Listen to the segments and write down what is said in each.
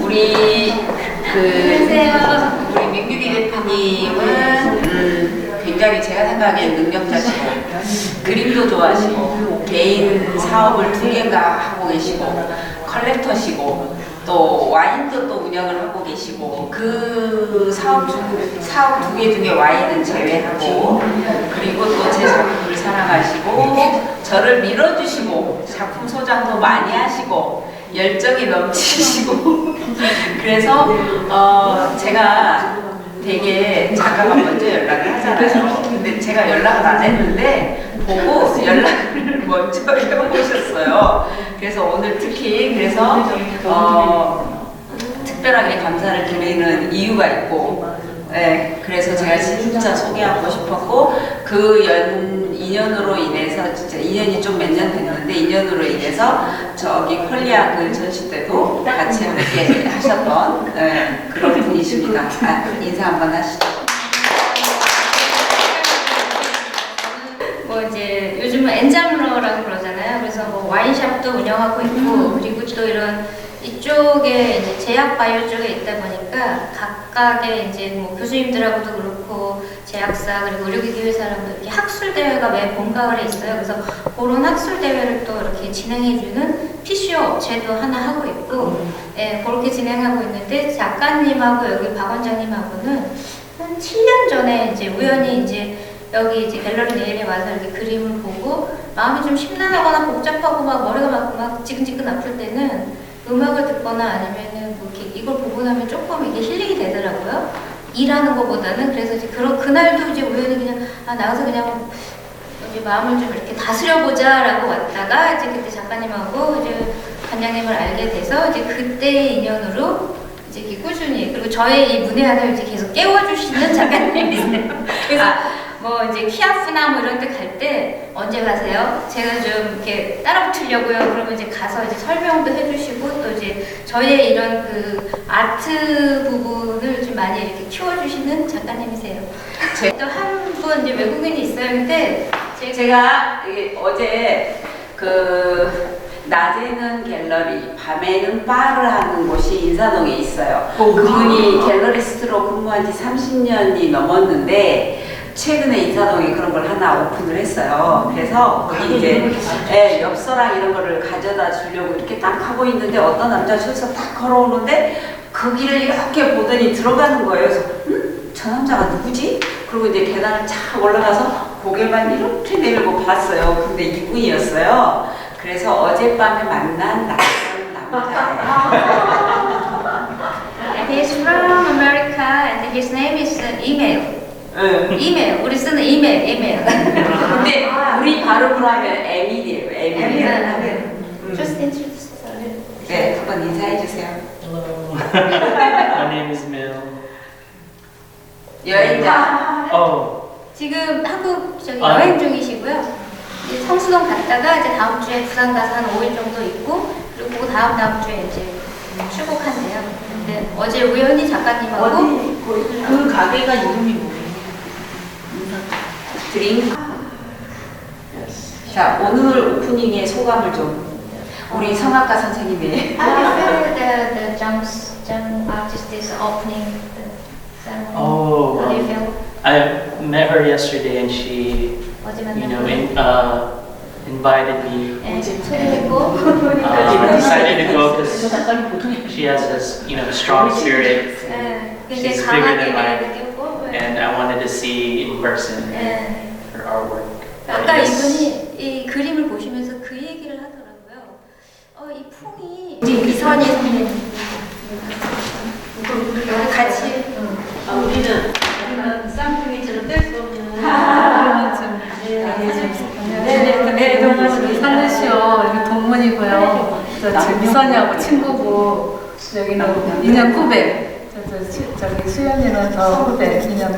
우리 그 우리 민규리 대표님은 음, 굉장히 제가 생각하기엔 능력자시고 그림도 좋아하시고 개인 사업을 두 개가 하고 계시고 컬렉터시고 또 와인도 또 운영을 하고 계시고 그 사업 중 사업 두 개 중에 와인은 제외하고 그리고 또 제 작품을 사랑하시고 저를 밀어주시고 작품 소장도 많이 하시고 열정이 넘치시고 그래서 어 제가 되게 작가가 먼저 연락을 하잖아요. 근데 제가 연락을 안 했는데 보고 연락을 먼저 해보셨어요. 그래서 오늘 특히 그래서 어 특별하게 감사를 드리는 이유가 있고, 네, 그래서 제가 진짜 소개하고 싶었고 그 연 인연으로 진짜 인연이 좀 몇 년 됐는데 인연으로 인해서 저기 콜리아 그 전시 때도 같이 함께 하셨던 네, 그런 분이십니다. 아, 인사 한번 하시죠. 뭐 이제 요즘은 엔장러라고 그러잖아요. 그래서 뭐 와인샵도 운영하고 있고 그리고 또 이런 이쪽에 이제 제약 바이오 쪽에 있다 보니까 각각의 이제 뭐 교수님들하고도 그렇고 제약사 그리고 의료기기 회사랑도 이렇게 학술 대회가 매 봄가을에 있어요. 그래서 그런 학술 대회를 또 이렇게 진행해주는 PCO 업체도 하나 하고 있고, 예, 그렇게 진행하고 있는데 작가님하고 여기 박 원장님하고는 한 7년 전에 이제 우연히 이제 여기 이제 갤러리 내일에 와서 이렇게 그림을 보고 마음이 좀 심란하거나 복잡하고 막 머리가 막, 막 지근지근 아플 때는 음악을 듣거나 아니면은 뭐 이렇게 이걸 보고 나면 조금 이게 힐링이 되더라고요. 일하는 것보다는 그래서 이제 그런 그날도 이제 우연히 그냥 아 나가서 그냥 이제 마음을 좀 이렇게 다스려 보자라고 왔다가 이제 그때 작가님하고 이제 관장님을 알게 돼서 이제 그때의 인연으로 이제 이렇게 꾸준히 그리고 저의 이 문외한을 이제 계속 깨워주시는 작가님이세요. 그래서 뭐 이제 키아프나 뭐 이런 데 갈때 가세요? 제가 좀 이렇게 따라 붙으려고요. 그러면 이제 가서 이제 설명도 해주시고 또 이제 저의 이런 그 아트 부분을 좀 많이 이렇게 키워주시는 작가님이세요. 또 한 분 이제 외국인이 있어요. 근데 제가 제가 이게 어제 그 낮에는 갤러리, 밤에는 바를 하는 곳이 인사동에 있어요. 그분이 갤러리스트로 근무한 지 30년이 넘었는데 최근에 인사동에 그런 걸 하나 오픈을 했어요. 그래서 거기 이제 예, 엽서랑 이런 거를 가져다 주려고 이렇게 딱 하고 있는데 어떤 남자 저기서 딱 걸어오는데 그 길을 이렇게 보더니 들어가는 거예요. 그래서 음? 저 남자가 누구지? 그리고 이제 계단을 착 올라가서 고개만 이렇게 내밀고 봤어요. 근데 이분이었어요. 그래서 어젯밤에 만난 낯선 남자예요. He's from America and his name is email. 응. email. 우리 쓰는 email, email. 근데 우리 발음으로 하면 에밀이에요. 에밀. 음. Just introduce yourself. 네, 한번 인사해 주세요. Hello. My name is Mil. 여행자. Oh, 지금 한국 저기 아. 여행 중이시고요. 이제 성수동 갔다가 이제 다음 주에 부산 가서 한 5일 정도 있고 그리고 그 다음 다음 주에 이제 출국한대요. 근데 어제 우연히 작가님하고 어디 그 가게가 이름이 뭐예요? 드림. 자 오늘 오프닝의 소감을 좀 우리 성악가 선생님의 you feel the the Jung's Jung artist is opening the ceremony? Oh, How do you um, feel? I met her yesterday and she, 어제 you know, 만났는데 in, uh, invited me. 예, 초대했고 Uh, I decided to go because she has this, you know, strong spirit 예, 굉장히 She's bigger 강하게 than mine. and I wanted to see in person 네. her artwork. 아까 이분이 이 그림을 보시면서 그 얘기를 하더라고요. 어, 이 풍이 우리 이선희 선배님. 네. 같이. 아, 우리는 쌍둥이처럼 뗄수 없는 네네 네, 동문이 선우시요 동문이고요. 네. 저 미선이하고 친구고 여기는 인연 900. 저기 수연이로서 후배 기념회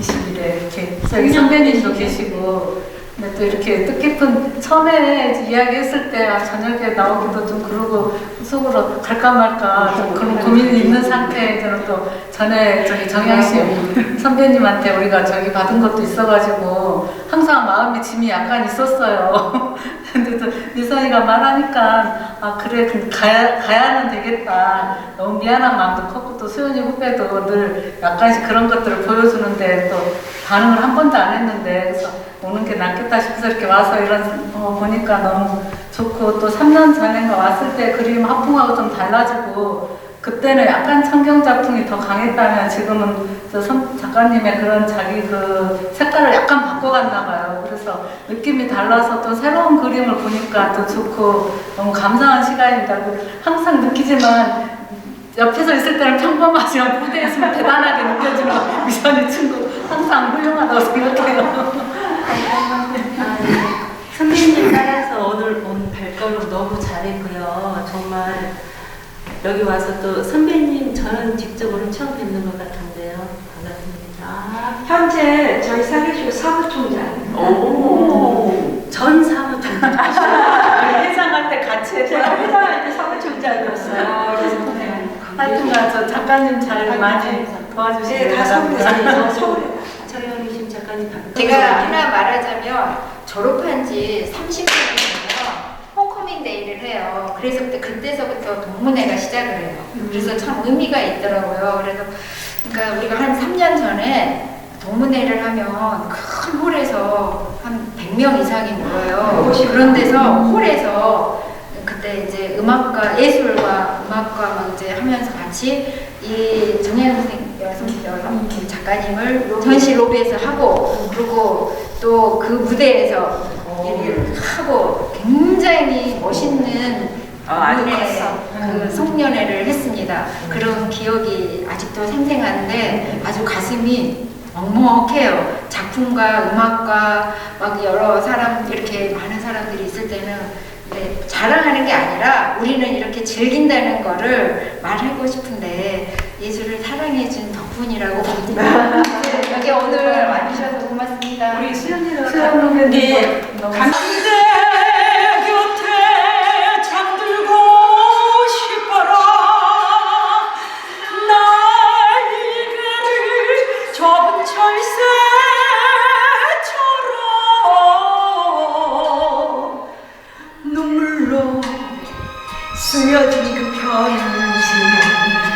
21에 이렇게 저기 선배님도 계시고 근데 또 이렇게 뜻깊은 처음에 이야기했을 때 아, 저녁에 나오기도 좀 그러고 속으로 갈까 말까 좀 그런 네. 고민이 있는 상태에 저는 또 전에 저기 정양 씨 네. 선배님한테 우리가 저기 받은 것도 있어가지고 항상 마음의 짐이 약간 있었어요. 근데 또 미선이가 말하니까 아 그래 그 가야 가야는 되겠다. 너무 미안한 마음도 컸고 또 수연이 후배도 늘 약간씩 그런 것들을 보여주는데 또 반응을 한 번도 안 했는데 그래서 오는 게 낫겠다 싶어서 이렇게 와서 이런 거 보니까 너무 좋고 또 3년 전인가 왔을 때 그림 화풍하고 좀 달라지고 그때는 약간 청경 작품이 더 강했다면 지금은 저 선- 작가님의 그런 자기 그 색깔을 약간 바꿔갔나 봐요. 그래서 느낌이 달라서 또 새로운 그림을 보니까 또 좋고 너무 감사한 시간입니다. 그 항상 느끼지만 옆에서 있을 때는 평범하지만 무대에 있으면 대단하게 느껴지는 미선이 친구 항상 훌륭하다고 생각해요. 선배님 따라서 오늘 온 발걸음 너무 잘했고요. 여기 와서 또 선배님 저는 직접 오늘 처음 뵙는 것 같은데요. 반갑습니다. 현재 저희 사계쇼 사무총장. 오. 전 사무총장. 회장할 때 같이 제가 했어요. 회장할 때 사무총장이었어요. 그래서 하여튼간 저 작가님 잘 많이 네, 다 바랍니다. 서울에 서울에. 차려오신 심 작가님 반 제가 하나 말하자면 졸업한 지 30년이면 홈커밍 해요. 그래서 그때 그때서부터 동문회가 시작을 해요. 그래서 참 의미가 있더라고요. 그래서 그러니까 우리가 한 3년 전에 동문회를 하면 큰 홀에서 한 100명 이상이 모여요. 그런 데서 홀에서 그때 이제 음악과 예술과 음악과 막 이제 하면서 같이 이 정혜영 선생 여성 작가님을 전시 로비에서 하고 그리고 또 그 무대에서 얘기를 하고 굉장히 멋있는 분의 컸어. 그 송년회를 했습니다. 그런 기억이 아직도 생생한데 아주 가슴이 먹먹해요. 작품과 음악과 막 여러 사람 이렇게 많은 사람들이 있을 때는 네, 자랑하는 게 아니라 우리는 이렇게 즐긴다는 거를 말하고 싶은데 예술을 사랑해준 덕분이라고 봅니다. 네, 여기 오늘 와주셔서 고맙습니다. 우리 수연이랑 수연 후배님 네. 너무 그대 쓰여진 그 편지